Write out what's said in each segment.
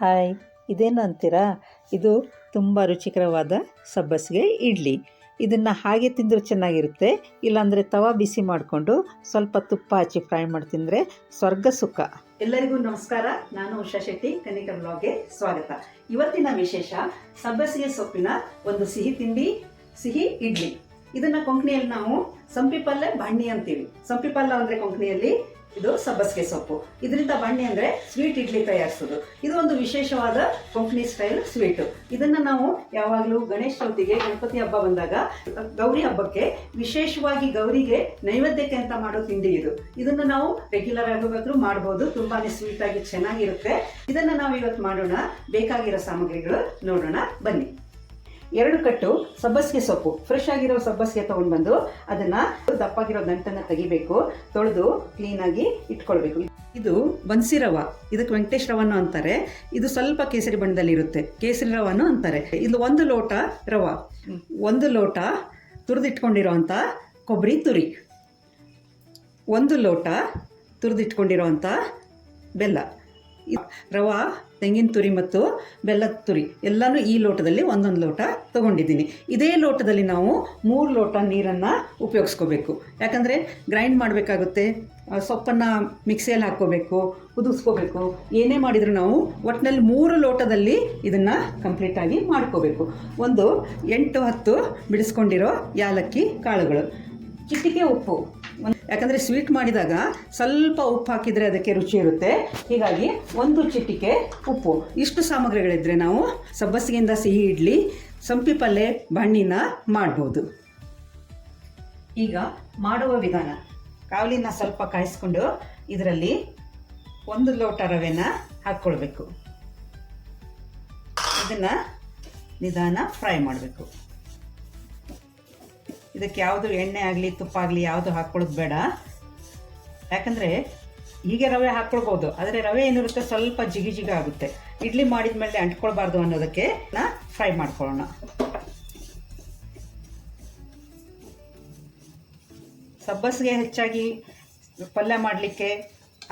Hi, ಇದೇನು ಅಂತೀರಾ? ಇದು ತುಂಬ ರುಚಿಕರವಾದ ಸಬ್ಬಸಿಗೆ ಇಡ್ಲಿ. ಇದನ್ನು ಹಾಗೆ ತಿಂದರೆ ಚೆನ್ನಾಗಿರುತ್ತೆ. ಇಲ್ಲಾಂದರೆ ತವಾ ಬಿಸಿ ಮಾಡಿಕೊಂಡು ಸ್ವಲ್ಪ ತುಪ್ಪ ಹಚ್ಚಿ ಫ್ರೈ ಮಾಡಿ ತಿಂದರೆ ಸ್ವರ್ಗ ಸುಖ. ಎಲ್ಲರಿಗೂ ನಮಸ್ಕಾರ. ನಾನು ಉಷಾ ಶೆಟ್ಟಿ ಕನಿಕರ್ ಬ್ಲಾಗ್ಗೆ ಸ್ವಾಗತ. ಇವತ್ತಿನ ವಿಶೇಷ, ಸಬ್ಬಸಿಗೆ ಸೊಪ್ಪಿನ ಒಂದು ಸಿಹಿ ತಿಂಡಿ, ಸಿಹಿ ಇಡ್ಲಿ. ಇದನ್ನ ಕೊಂಕಣಿಯಲ್ಲಿ ನಾವು ಸಂಪಿ ಪಲ್ಯ ಬಣ್ಣಿ ಅಂತೀವಿ. ಸಂಪಿ ಪಲ್ಯ ಅಂದ್ರೆ ಕೊಂಕಣಿಯಲ್ಲಿ ಇದು ಸಬ್ಬಸಿಗೆ ಸೊಪ್ಪು. ಇದರಿಂದ ಬನ್ನಿ ಅಂದ್ರೆ ಸ್ವೀಟ್ ಇಡ್ಲಿ ತಯಾರಿಸೋದು. ಇದು ಒಂದು ವಿಶೇಷವಾದ ಕೊಂಕಣಿ ಸ್ಟೈಲ್ ಸ್ವೀಟ್ ಇದನ್ನ ನಾವು ಯಾವಾಗಲೂ ಗಣೇಶ ಚೌತಿಗೆ, ಗಣಪತಿ ಹಬ್ಬ ಬಂದಾಗ, ಗೌರಿ ಹಬ್ಬಕ್ಕೆ ವಿಶೇಷವಾಗಿ ಗೌರಿಗೆ ನೈವೇದ್ಯಕ್ಕೆ ಅಂತ ಮಾಡೋ ತಿಂಡಿ ಇದು. ಇದನ್ನ ನಾವು ರೆಗ್ಯುಲರ್ ಆಗಬೇಕಾದ್ರೂ ಮಾಡ್ಬೋದು. ಸ್ವೀಟ್ ಆಗಿ ಚೆನ್ನಾಗಿರುತ್ತೆ. ಇದನ್ನ ನಾವು ಇವತ್ತು ಮಾಡೋಣ. ಬೇಕಾಗಿರೋ ಸಾಮಗ್ರಿಗಳು ನೋಡೋಣ. ಬನ್ನಿ. ಎರಡು ಕಟ್ಟು ಸಬ್ಬಸಿಗೆ ಸೊಪ್ಪು. ಫ್ರೆಶ್ ಆಗಿರೋ ಸಬ್ಬಸಿಗೆ ತಗೊಂಡು ಬಂದು ಅದನ್ನ ದಪ್ಪಾಗಿರೋ ದಂಟನ್ನು ತೆಗಿಬೇಕು. ತೊಳೆದು ಕ್ಲೀನಾಗಿ ಇಟ್ಕೊಳ್ಬೇಕು. ಇದು ಬನ್ಸಿ ರವ. ಇದಕ್ಕೆ ವೆಂಕಟೇಶ್ ರವನು ಅಂತಾರೆ. ಇದು ಸ್ವಲ್ಪ ಕೇಸರಿ ಬಣ್ಣದಲ್ಲಿ ಇರುತ್ತೆ. ಕೇಸರಿ ರವನು ಅಂತಾರೆ. ಇದು ಒಂದು ಲೋಟ ರವ. ಒಂದು ಲೋಟ ತುರಿದಿಟ್ಕೊಂಡಿರೋ ಅಂಥ ಕೊಬ್ಬರಿ ತುರಿ. ಒಂದು ಲೋಟ ತುರಿದಿಟ್ಕೊಂಡಿರೋ ಅಂಥ ಬೆಲ್ಲ. ರವ, ತೆಂಗಿನ ತುರಿ ಮತ್ತು ಬೆಲ್ಲದ ತುರಿ. ಎಲ್ಲನೂ ಈ ಲೋಟದಲ್ಲಿ ಒಂದೊಂದು ಲೋಟ ತೊಗೊಂಡಿದ್ದೀನಿ. ಇದೇ ಲೋಟದಲ್ಲಿ ನಾವು ಮೂರು ಲೋಟ ನೀರನ್ನು ಉಪಯೋಗಿಸ್ಕೋಬೇಕು. ಯಾಕಂದರೆ ಗ್ರೈಂಡ್ ಮಾಡಬೇಕಾಗುತ್ತೆ ಸೊಪ್ಪನ್ನು ಮಿಕ್ಸಿಯಲ್ಲಿ ಹಾಕ್ಕೋಬೇಕು, ಕುದಿಸ್ಕೋಬೇಕು. ಏನೇ ಮಾಡಿದರೂ ನಾವು ಒಟ್ಟಿನಲ್ಲಿ ಮೂರು ಲೋಟದಲ್ಲಿ ಇದನ್ನು ಕಂಪ್ಲೀಟಾಗಿ ಮಾಡ್ಕೋಬೇಕು. ಒಂದು ಎಂಟು ಹತ್ತು ಬಿಡಿಸ್ಕೊಂಡಿರೋ ಯಾಲಕ್ಕಿ ಕಾಳುಗಳು. ಚಿಟಿಕೆ ಉಪ್ಪು. ಯಾಕಂದರೆ ಸ್ವೀಟ್ ಮಾಡಿದಾಗ ಸ್ವಲ್ಪ ಉಪ್ಪು ಹಾಕಿದರೆ ಅದಕ್ಕೆ ರುಚಿ ಇರುತ್ತೆ. ಹೀಗಾಗಿ ಒಂದು ಚಿಟಿಕೆ ಉಪ್ಪು. ಇಷ್ಟು ಸಾಮಗ್ರಿಗಳಿದ್ರೆ ನಾವು ಸಬ್ಬಸಿಗೆಯಿಂದ ಸಿಹಿ ಇಡ್ಲಿ, ಸಂಪಿ ಪಲ್ಯ ಬಣ್ಣಿನ ಮಾಡ್ಬೋದು. ಈಗ ಮಾಡುವ ವಿಧಾನ. ಕಾವಲಿನ ಸ್ವಲ್ಪ ಕಾಯಿಸ್ಕೊಂಡು ಇದರಲ್ಲಿ ಒಂದು ಲೋಟ ರವೆನ ಹಾಕ್ಕೊಳ್ಬೇಕು ಇದನ್ನು ನಿಧಾನ ಫ್ರೈ ಮಾಡಬೇಕು. ಇದಕ್ಕೆ ಯಾವುದು ಎಣ್ಣೆ ಆಗಲಿ, ತುಪ್ಪ ಆಗಲಿ ಯಾವುದು ಹಾಕ್ಕೊಳ್ಳೋದು ಬೇಡ. ಯಾಕಂದರೆ ಹೀಗೆ ರವೆ ಹಾಕ್ಕೊಳ್ಬೋದು ಆದರೆ ರವೆ ಏನಿರುತ್ತೆ? ಸ್ವಲ್ಪ ಜಿಗಿ ಜಿಗಿ ಆಗುತ್ತೆ. ಇಡ್ಲಿ ಮಾಡಿದ ಮೇಲೆ ಅಂಟ್ಕೊಳ್ಬಾರ್ದು ಅನ್ನೋದಕ್ಕೆ ನಾ ಫ್ರೈ ಮಾಡ್ಕೊಳ್ಳೋಣ. ಸಬ್ಬಸ್ಗೆ ಹೆಚ್ಚಾಗಿ ಪಲ್ಯ ಮಾಡಲಿಕ್ಕೆ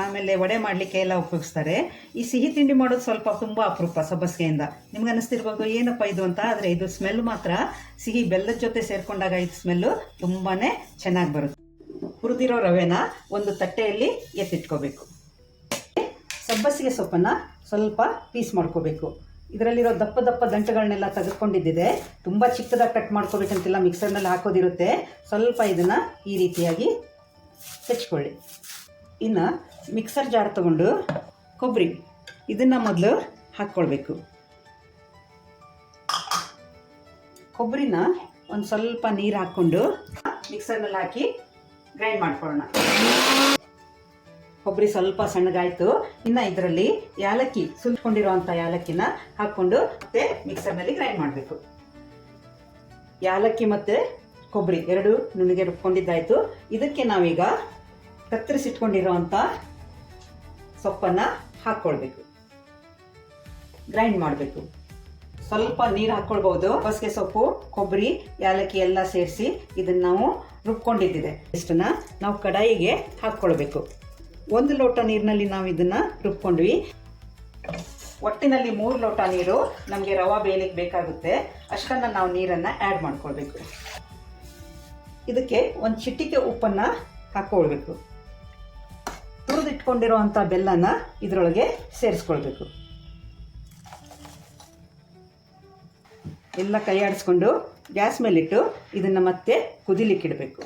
ಆಮೇಲೆ ವಡೆ ಮಾಡಲಿಕ್ಕೆ ಎಲ್ಲ ಉಪಯೋಗಿಸ್ತಾರೆ. ಈ ಸಿಹಿ ತಿಂಡಿ ಮಾಡೋದು ಸ್ವಲ್ಪ ತುಂಬ ಅಪರೂಪ ಸಬ್ಬಸಿಗೆಯಿಂದ. ನಿಮ್ಗೆ ಅನ್ನಿಸ್ತಿರ್ಬೋದು ಏನಪ್ಪ ಇದು ಅಂತ? ಆದರೆ ಇದು ಸ್ಮೆಲ್ ಮಾತ್ರ. ಸಿಹಿ ಬೆಲ್ಲದ ಜೊತೆ ಸೇರಿಕೊಂಡಾಗ ಇದು ಸ್ಮೆಲ್ಲು ತುಂಬಾ ಚೆನ್ನಾಗಿ ಬರುತ್ತೆ. ಹುರಿದಿರೋ ರವೆನ ಒಂದು ತಟ್ಟೆಯಲ್ಲಿ ಎತ್ತಿಟ್ಕೋಬೇಕು. ಸಬ್ಬಸಿಗೆ ಸೊಪ್ಪನ್ನು ಸ್ವಲ್ಪ ಪೀಸ್ ಮಾಡ್ಕೋಬೇಕು. ಇದರಲ್ಲಿರೋ ದಪ್ಪ ದಪ್ಪ ದಂಟಗಳನ್ನೆಲ್ಲ ತೆಗೆದುಕೊಂಡಿದ್ದಿದೆ. ತುಂಬ ಚಿಕ್ಕದಾಗಿ ಕಟ್ ಮಾಡ್ಕೋಬೇಕಂತಿಲ್ಲ ಮಿಕ್ಸರ್ನಲ್ಲಿ ಹಾಕೋದಿರುತ್ತೆ. ಸ್ವಲ್ಪ ಇದನ್ನು ಈ ರೀತಿಯಾಗಿ ಹೆಚ್ಕೊಳ್ಳಿ. ಇನ್ನು ಮಿಕ್ಸರ್ ಜಾರ್ ತಗೊಂಡು ಕೊಬ್ಬರಿ ಇದನ್ನು ಮೊದಲು ಹಾಕ್ಕೊಳ್ಬೇಕು. ಕೊಬ್ಬರಿನ ಒಂದು ಸ್ವಲ್ಪ ನೀರು ಹಾಕ್ಕೊಂಡು ಮಿಕ್ಸರ್ನಲ್ಲಿ ಹಾಕಿ ಗ್ರೈಂಡ್ ಮಾಡ್ಕೊಳ್ಳೋಣ. ಕೊಬ್ಬರಿ ಸ್ವಲ್ಪ ಸಣ್ಣಗಾಯಿತು. ಇನ್ನು ಇದರಲ್ಲಿ ಯಾಲಕ್ಕಿ ಸುಲ್ಕೊಂಡಿರುವಂಥ ಯಾಲಕ್ಕಿನ ಹಾಕ್ಕೊಂಡು ಮತ್ತೆ ಮಿಕ್ಸರ್ನಲ್ಲಿ ಗ್ರೈಂಡ್ ಮಾಡಬೇಕು. ಯಾಲಕ್ಕಿ ಮತ್ತು ಕೊಬ್ಬರಿ ಎರಡು ನುಣ್ಣಗೆ ರುಬ್ಕೊಂಡಿದ್ದಾಯಿತು. ಇದಕ್ಕೆ ನಾವೀಗ ಕತ್ತರಿಸಿಟ್ಕೊಂಡಿರೋವಂಥ ಸೊಪ್ಪನ್ನು ಹಾಕ್ಕೊಳ್ಬೇಕು ಗ್ರೈಂಡ್ ಮಾಡಬೇಕು. ಸ್ವಲ್ಪ ನೀರು ಹಾಕ್ಕೊಳ್ಬೋದು ಬಸ್ಗೆ ಸೊಪ್ಪು, ಕೊಬ್ಬರಿ ಏಲಕ್ಕಿ ಎಲ್ಲ ಸೇರಿಸಿ ಇದನ್ನು ನಾವು ರುಬ್ಕೊಂಡಿದ್ದಿದೆ. ಇಷ್ಟನ್ನ ನಾವು ಕಡಾಯಿಗೆ ಹಾಕ್ಕೊಳ್ಬೇಕು ಒಂದು ಲೋಟ ನೀರಿನಲ್ಲಿ ನಾವು ಇದನ್ನು ರುಬ್ಕೊಂಡ್ವಿ. ಒಟ್ಟಿನಲ್ಲಿ ಮೂರು ಲೋಟ ನೀರು ನಮಗೆ ರವಾ ಬೇಯಲಿಕ್ಕೆ ಬೇಕಾಗುತ್ತೆ. ಅಷ್ಟನ್ನು ನಾವು ನೀರನ್ನು ಆ್ಯಡ್ ಮಾಡ್ಕೊಳ್ಬೇಕು. ಇದಕ್ಕೆ ಒಂದು ಚಿಟಿಕೆ ಉಪ್ಪನ್ನು ಹಾಕ್ಕೊಳ್ಬೇಕು ತುರಿದಿಟ್ಕೊಂಡಿರೋವಂಥ ಬೆಲ್ಲನ ಇದರೊಳಗೆ ಸೇರಿಸ್ಕೊಳ್ಬೇಕು. ಎಲ್ಲ ಕೈ ಆಡಿಸ್ಕೊಂಡು ಗ್ಯಾಸ್ ಮೇಲಿಟ್ಟು ಇದನ್ನು ಮತ್ತೆ ಕುದಿಲಿಕ್ಕಿಡಬೇಕು.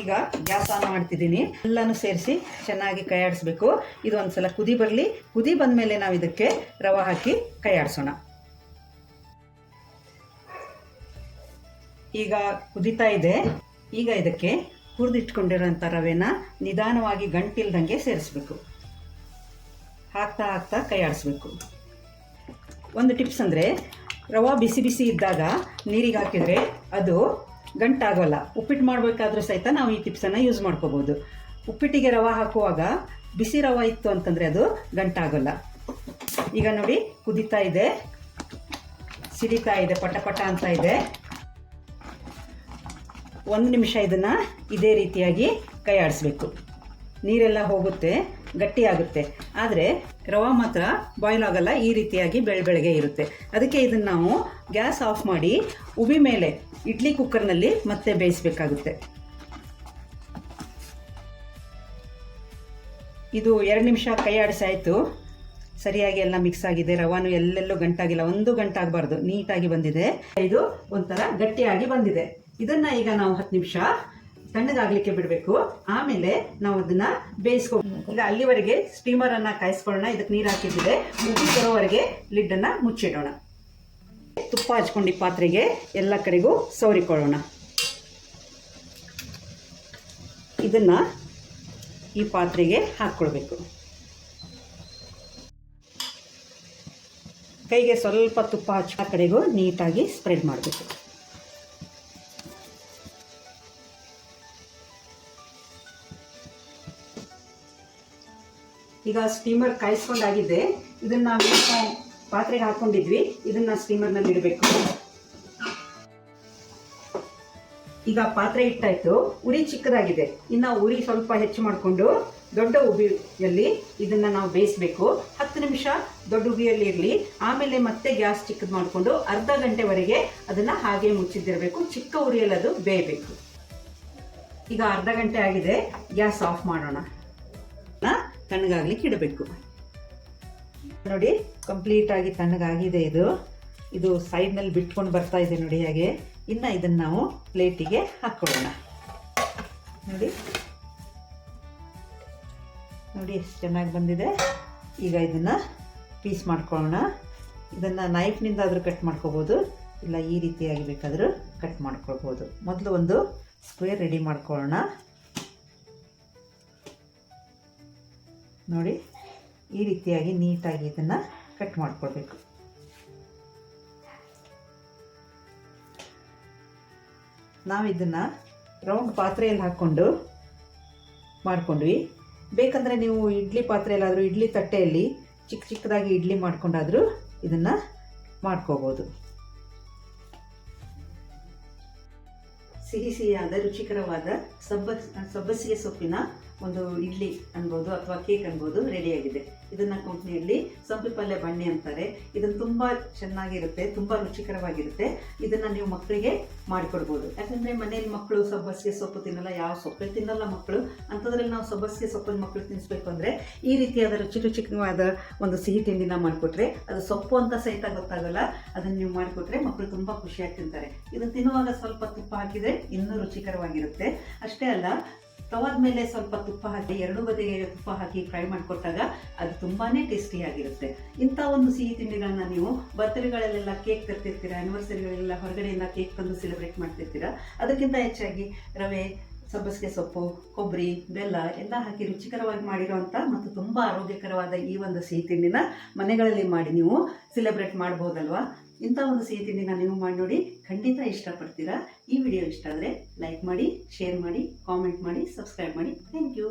ಈಗ ಗ್ಯಾಸ್ ಆನ್ ಮಾಡ್ತಿದ್ದೀನಿ. ಎಲ್ಲನೂ ಸೇರಿಸಿ ಚೆನ್ನಾಗಿ ಕೈ ಆಡಿಸ್ಬೇಕು ಇದು ಒಂದು ಸಲ ಕುದಿ ಬರಲಿ. ಕುದಿ ಬಂದ ಮೇಲೆ ನಾವು ಇದಕ್ಕೆ ರವೆ ಹಾಕಿ ಕೈ ಆಡಿಸೋಣ ಈಗ ಕುದಿತಾ ಇದೆ. ಈಗ ಇದಕ್ಕೆ ಹುರಿದಿಟ್ಕೊಂಡಿರೋಂಥ ರವೆನ ನಿಧಾನವಾಗಿ ಗಂಟಿಲ್ದಂಗೆ ಸೇರಿಸ್ಬೇಕು. ಹಾಕ್ತಾ ಹಾಕ್ತಾ ಕೈ ಆಡಿಸ್ಬೇಕು. ಒಂದು ಟಿಪ್ಸ್ ಅಂದರೆ, ರವೆ ಬಿಸಿ ಬಿಸಿ ಇದ್ದಾಗ ನೀರಿಗೆ ಹಾಕಿದರೆ ಅದು ಗಂಟಾಗೋಲ್ಲ. ಉಪ್ಪಿಟ್ಟು ಮಾಡಬೇಕಾದ್ರೂ ಸಹಿತ ನಾವು ಈ ಟಿಪ್ಸನ್ನು ಯೂಸ್ ಮಾಡ್ಕೋಬೋದು. ಉಪ್ಪಿಟ್ಟಿಗೆ ರವೆ ಹಾಕುವಾಗ ಬಿಸಿ ರವೆ ಇತ್ತು ಅಂತಂದರೆ ಅದು ಗಂಟಾಗೋಲ್ಲ. ಈಗ ನೋಡಿ, ಕುದೀತಾ ಇದೆ, ಸಿಡಿತಾ ಇದೆ ಪಟ ಪಟ ಅಂತ ಇದೆ. ಒಂದು ನಿಮಿಷ ಇದನ್ನು ಇದೇ ರೀತಿಯಾಗಿ ಕೈ ಆಡಿಸ್ಬೇಕು. ನೀರೆಲ್ಲ ಹೋಗುತ್ತೆ, ಗಟ್ಟಿ ಆಗುತ್ತೆ. ಆದರೆ ರವೆ ಮಾತ್ರ ಬಾಯ್ಲ್ ಆಗಲ್ಲ, ಈ ರೀತಿಯಾಗಿ ಬೆಳ ಬೆಳಗ್ಗೆ ಇರುತ್ತೆ. ಅದಕ್ಕೆ ಇದನ್ನು ನಾವು ಗ್ಯಾಸ್ ಆಫ್ ಮಾಡಿ ಉಬಿ ಮೇಲೆ ಇಡ್ಲಿ ಕುಕ್ಕರ್ನಲ್ಲಿ ಮತ್ತೆ ಬೇಯಿಸಬೇಕಾಗುತ್ತೆ. ಇದು ಎರಡು ನಿಮಿಷ ಕೈ ಆಡಿಸಾಯಿತು. ಸರಿಯಾಗಿ ಎಲ್ಲ ಮಿಕ್ಸ್ ಆಗಿದೆ. ರವಾನು ಎಲ್ಲೆಲ್ಲೂ ಗಂಟಾಗಿಲ್ಲ. ಒಂದು ಗಂಟಾಗಬಾರ್ದು. ನೀಟಾಗಿ ಬಂದಿದೆ. ಇದು ಒಂಥರ ಗಟ್ಟಿಯಾಗಿ ಬಂದಿದೆ. ಇದನ್ನ ಈಗ ನಾವು ಹತ್ತು ನಿಮಿಷ ತಣ್ಣಗಾಗ್ಲಿಕ್ಕೆ ಬಿಡಬೇಕು. ಆಮೇಲೆ ನಾವು ಅದನ್ನ ಬೇಯಿಸ್ಕೊ ಈಗ ಅಲ್ಲಿವರೆಗೆ ಸ್ಟೀಮರ್ ಅನ್ನ ಕಾಯಿಸ್ಕೊಳ್ಳೋಣ. ಇದಕ್ಕೆ ನೀರು ಹಾಕಿದ್ದಿದೆ. ಮುಗಿ ಬರೋವರೆಗೆ ಲಿಡ್ ಅನ್ನ ಮುಚ್ಚಿಡೋಣ. ತುಪ್ಪ ಹಚ್ಕೊಂಡು ಪಾತ್ರೆಗೆ ಎಲ್ಲ ಕಡೆಗೂ ಸವರಿಕೊಳ್ಳೋಣ. ಇದನ್ನ ಈ ಪಾತ್ರೆಗೆ ಹಾಕ್ಕೊಳ್ಬೇಕು. ಕೈಗೆ ಸ್ವಲ್ಪ ತುಪ್ಪ ಹಚ್ಚ ಕಡೆಗೂ ನೀಟಾಗಿ ಸ್ಪ್ರೆಡ್ ಮಾಡಬೇಕು. ಈಗ ಸ್ಟೀಮರ್ ಕಾಯಿಸ್ಕೊಂಡಾಗಿದೆ. ಇದನ್ನ ನಾವು ಪಾತ್ರೆಗೆ ಹಾಕೊಂಡಿದ್ವಿ. ಇದನ್ನ ಸ್ಟೀಮರ್ನಲ್ಲಿ ಇಡಬೇಕು. ಈಗ ಪಾತ್ರೆ ಇಟ್ಟಾಯ್ತು ಉರಿ ಚಿಕ್ಕದಾಗಿದೆ. ಇನ್ನು ಉರಿ ಸ್ವಲ್ಪ ಹೆಚ್ಚು ಮಾಡಿಕೊಂಡು ದೊಡ್ಡ ಉಬಿಯಲ್ಲಿ ಇದನ್ನ ನಾವು ಬೇಯಿಸಬೇಕು. ಹತ್ತು ನಿಮಿಷ ದೊಡ್ಡ ಉಬಿಯಲ್ಲಿ ಇರಲಿ. ಆಮೇಲೆ ಮತ್ತೆ ಗ್ಯಾಸ್ ಚಿಕ್ಕದು ಮಾಡಿಕೊಂಡು ಅರ್ಧ ಗಂಟೆವರೆಗೆ ಅದನ್ನ ಹಾಗೆ ಮುಚ್ಚಿದ್ದಿರಬೇಕು. ಚಿಕ್ಕ ಉರಿಯಲ್ಲಿ ಅದು ಬೇಯಬೇಕು. ಈಗ ಅರ್ಧ ಗಂಟೆ ಆಗಿದೆ. ಗ್ಯಾಸ್ ಆಫ್ ಮಾಡೋಣ. ತಣ್ಣಗಾಗ್ಲಿಕ್ಕೆ ಇಡಬೇಕು ನೋಡಿ ಕಂಪ್ಲೀಟ್ ಆಗಿ ತಣ್ಣಗಾಗಿದೆ ಇದು. ಇದು ಸೈಡ್ನಲ್ಲಿ ಬಿಟ್ಕೊಂಡು ಬರ್ತಾ ಇದೆ ನೋಡಿ ಹಾಗೆ. ಇನ್ನು ಇದನ್ನು ನಾವು ಪ್ಲೇಟಿಗೆ ಹಾಕ್ಕೊಳ್ಳೋಣ. ನೋಡಿ. ನೋಡಿ, ಎಷ್ಟು ಚೆನ್ನಾಗಿ ಬಂದಿದೆ. ಈಗ ಇದನ್ನು ಪೀಸ್ ಮಾಡ್ಕೊಳ್ಳೋಣ. ಇದನ್ನು ನೈಫ್ನಿಂದ ಆದರೂ ಕಟ್ ಮಾಡ್ಕೋಬೋದು. ಇಲ್ಲ ಈ ರೀತಿಯಾಗಿ ಬೇಕಾದರೂ ಕಟ್ ಮಾಡ್ಕೊಳ್ಬೋದು. ಮೊದಲು ಒಂದು ಸ್ಕ್ವೇರ್ ರೆಡಿ ಮಾಡ್ಕೊಳ್ಳೋಣ. ನೋಡಿ ಈ ರೀತಿಯಾಗಿ ನೀಟಾಗಿ ಇದನ್ನು ಕಟ್ ಮಾಡ್ಕೊಳ್ಬೇಕು ನಾವು ಇದನ್ನು ರೌಂಡ್ ಪಾತ್ರೆಯಲ್ಲಿ ಹಾಕ್ಕೊಂಡು ಮಾಡಿಕೊಂಡ್ವಿ. ಬೇಕಂದರೆ ನೀವು ಇಡ್ಲಿ ಪಾತ್ರೆಯಲ್ಲಾದರೂ ಇಡ್ಲಿ ತಟ್ಟೆಯಲ್ಲಿ ಚಿಕ್ಕ ಚಿಕ್ಕದಾಗಿ ಇಡ್ಲಿ ಮಾಡ್ಕೊಂಡಾದರೂ ಇದನ್ನು ಮಾಡ್ಕೋಬೋದು. ಸಿಹಿ ಸಿಹಿಯಾದ ರುಚಿಕರವಾದ ಸಬ್ಬಸ್ ಸಬ್ಬಸಿಗೆ ಸೊಪ್ಪಿನ ಒಂದು ಇಡ್ಲಿ ಅನ್ಬೋದು ಅಥವಾ ಕೇಕ್ ಅನ್ಬೋದು ರೆಡಿಯಾಗಿದೆ ಇದನ್ನು ಕಂಪ್ನಿಯಲ್ಲಿ ಸೊಪ್ಪು ಪಲ್ಯ ಬಣ್ಣೆ ಅಂತಾರೆ. ಇದನ್ನು ತುಂಬ ಚೆನ್ನಾಗಿರುತ್ತೆ, ತುಂಬ ರುಚಿಕರವಾಗಿರುತ್ತೆ. ಇದನ್ನು ನೀವು ಮಕ್ಕಳಿಗೆ ಮಾಡಿಕೊಡ್ಬೋದು. ಯಾಕಂದರೆ ಮನೇಲಿ ಮಕ್ಕಳು ಸಬ್ಬಸಿಗೆ ಸೊಪ್ಪು ತಿನ್ನಲ್ಲ, ಯಾವ ಸೊಪ್ಪೆ ತಿನ್ನಲ್ಲ ಮಕ್ಕಳು ಅಂಥದ್ರಲ್ಲಿ ನಾವು ಸಬ್ಬಸಿಗೆ ಸೊಪ್ಪನ್ನು ಮಕ್ಕಳು ತಿನ್ನಿಸ್ಬೇಕು ಅಂದರೆ ಈ ರೀತಿಯಾದ ರುಚಿ ರುಚಿಕವಾದ ಒಂದು ಸಿಹಿ ತಿಂಡಿನ ಮಾಡಿಕೊಟ್ರೆ ಅದು ಸೊಪ್ಪು ಅಂತ ಸಹಿತ ಗೊತ್ತಾಗಲ್ಲ. ಅದನ್ನು ನೀವು ಮಾಡಿಕೊಟ್ರೆ ಮಕ್ಕಳು ತುಂಬ ಖುಷಿಯಾಗಿ ತಿಂತಾರೆ. ಇದನ್ನು ತಿನ್ನುವಾಗ ಸ್ವಲ್ಪ ತುಪ್ಪ ಹಾಕಿದರೆ ಇನ್ನೂ ರುಚಿಕರವಾಗಿರುತ್ತೆ. ಅಷ್ಟೇ ಅಲ್ಲ ತವಾದ ಮೇಲೆ ಸ್ವಲ್ಪ ತುಪ್ಪ ಹಾಕಿ, ಎರಡು ಬದಿಗೆ ತುಪ್ಪ ಹಾಕಿ ಫ್ರೈ ಮಾಡಿಕೊಟ್ಟಾಗ ಅದು ತುಂಬಾನೇ ಟೇಸ್ಟಿಯಾಗಿರುತ್ತೆ ಇಂಥ ಒಂದು ಸಿಹಿ ತಿಂಡಿಗಳನ್ನ ನೀವು ಬರ್ತ್ಡೇಗಳಲ್ಲೆಲ್ಲ ಕೇಕ್ ತರ್ತಿರ್ತೀರಾ ಆನಿವರ್ಸರಿಗಳೆಲ್ಲ ಹೊರಗಡೆಯಿಂದ ಕೇಕ್ ತಂದು ಸೆಲೆಬ್ರೇಟ್ ಮಾಡ್ತಿರ್ತೀರಾ, ಅದಕ್ಕಿಂತ ಹೆಚ್ಚಾಗಿ ರವೆ ಸಬ್ಬಸಿಗೆ ಸೊಪ್ಪು, ಕೊಬ್ಬರಿ, ಬೆಲ್ಲ ಎಲ್ಲ ಹಾಕಿ ರುಚಿಕರವಾಗಿ ಮಾಡಿರೋವಂಥ ಮತ್ತು ತುಂಬ ಆರೋಗ್ಯಕರವಾದ ಈ ಒಂದು ಸಿಹಿ ತಿಂಡಿನ ಮನೆಗಳಲ್ಲಿ ಮಾಡಿ ನೀವು ಸೆಲೆಬ್ರೇಟ್ ಮಾಡ್ಬೋದಲ್ವಾ? ಇಂಥ ಒಂದು ಸಿಹಿ ತಿಂಡಿನ ನೀವು ಮಾಡಿ ನೋಡಿ ಖಂಡಿತ ಇಷ್ಟಪಡ್ತೀರಾ. ಈ ವಿಡಿಯೋ ಇಷ್ಟ ಆದರೆ ಲೈಕ್ ಮಾಡಿ ಶೇರ್ ಮಾಡಿ ಕಾಮೆಂಟ್ ಮಾಡಿ ಸಬ್ಸ್ಕ್ರೈಬ್ ಮಾಡಿ. Thank you